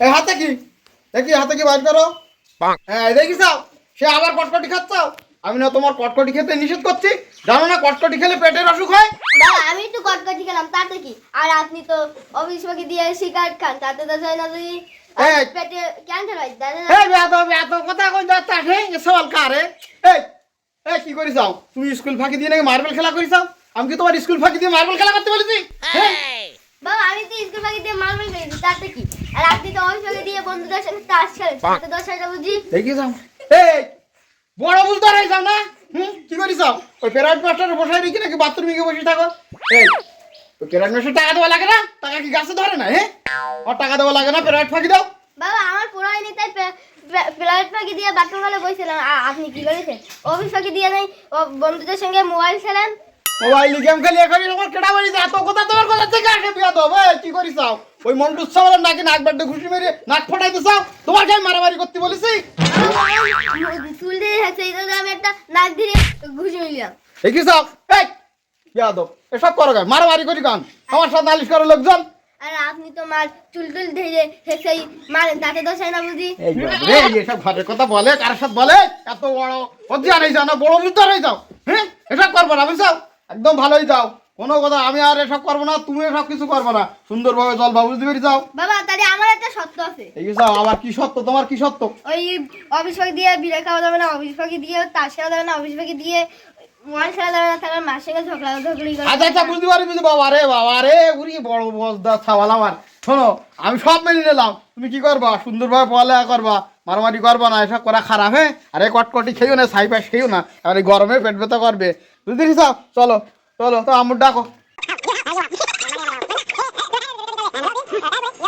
হাতে কি? দেখি হাতে কি করো। দেখি সে আবার কটকটি খাচ্ছাও আমি না তোমার কটকটি খেতে নিষেধ করছি। জানো না কটকটি খেলে পেটের অসুখ হয়? আমি একটু কটকটি খেলাম তাতে কি? আর আপনি তো অফিস বাকি দিয়ে সিগারেট খান তাতে তো যায় না যদি পেটে ক্যান্সার হয় দাদা এই বেয়াদব বেয়াদব কথা কোন যাচ্ছে সওয়াল কারে এই। এই কি করিস তুমি স্কুল ফাঁকি দিয়ে নাকি মার্বেল খেলা করিস আমি কি তোমার স্কুল ফাঁকি দিয়ে মার্বেল খেলা করতে বলেছি? বাবা আমি তো স্কুল ফাঁকি দিয়ে মার্বেল খেলেছি তাতে কি? আর আপনি তো অফিস ফাঁকি দিয়ে বন্ধুদের সঙ্গে তাস খেলেন তাতে দশ হাজার বুঝি? দেখিস এই বড় বুঝতে রয়েছ না? হুম? কি করিস ওই প্যারাইট মাস্টার বসাই রেখে নাকি বাথরুমে গিয়ে বসে থাকো? এই ওই প্যারাইট মাস্টার টাকা দেওয়া লাগে না? টাকা কি গাছে ধরে না হ্যাঁ আর টাকা দেওয়া লাগে না প্যারাইট ফাঁকি দাও। বাবা আমার পড়ায়নি তাই প্রাইভেট ফাঁকি দিয়ে বাথরুম বসেছিলাম আপনি কি করেছেন? অফিস ফাঁকি দিয়ে নেই? বন্ধুদের সঙ্গে মোবাইল খেলেন? মোবাইল গেম খেলি এখন কেডা বাড়ি এত কথা তোমার কথা থেকে আসে বিয়া দেবো কি করিস ওই মন্টু নাকি নাক বাড্ডে ঘুষি মেরে নাক ফটাইতে চাও? তোমার গায়ে মারামারি করতে বলেছি? চুল দিয়ে এই জন্য আমি একটা নাক দিয়ে ঘুষে মিলিয়াম দেখিস এই বিয়া দেব এসব করো গায়ে মারামারি করি গান আমার সাথে নালিশ করে লোকজন? আর আপনি তো মার ধরে সেই তাতে দোষ না বুঝি? এই এসব ঘরের কথা বলে কার সাথে বলে এত বড় যাও না বড় বুঝতে যাও হ্যাঁ এসব করব না বুঝছ? একদম ভালোই যাও কোনো কথা আমি আর এসব করব না তুমি এসব কিছু করব না। সুন্দরভাবে জল বুঝতে পেরে যাও। বাবা তাহলে আমার একটা সত্য আছে। এই যে যাও আবার কি সত্য তোমার কি সত্য ওই অফিস দিয়ে বিড়ে খাওয়া যাবে না অফিস ফাঁকি দিয়ে তাস খেলা যাবে না অফিস দিয়ে আচ্ছা আচ্ছা বুঝতে পারি বুঝতে বাবা রে বাবা রে উরি বড় বসদা ছাওয়াল আমার শোনো আমি সব মেনে নিলাম। তুমি কি করবা? সুন্দরভাবে পড়ালেখা করবা মারামারি করবা না এসব করা খারাপ হ্যাঁ? আরে কটকটি খেয়েও না সাই পাশ খেয়েও না। এই গরমে পেট ব্যথা করবে। বুঝতে পারছিস চলো চলো তো আমুর ডাকো।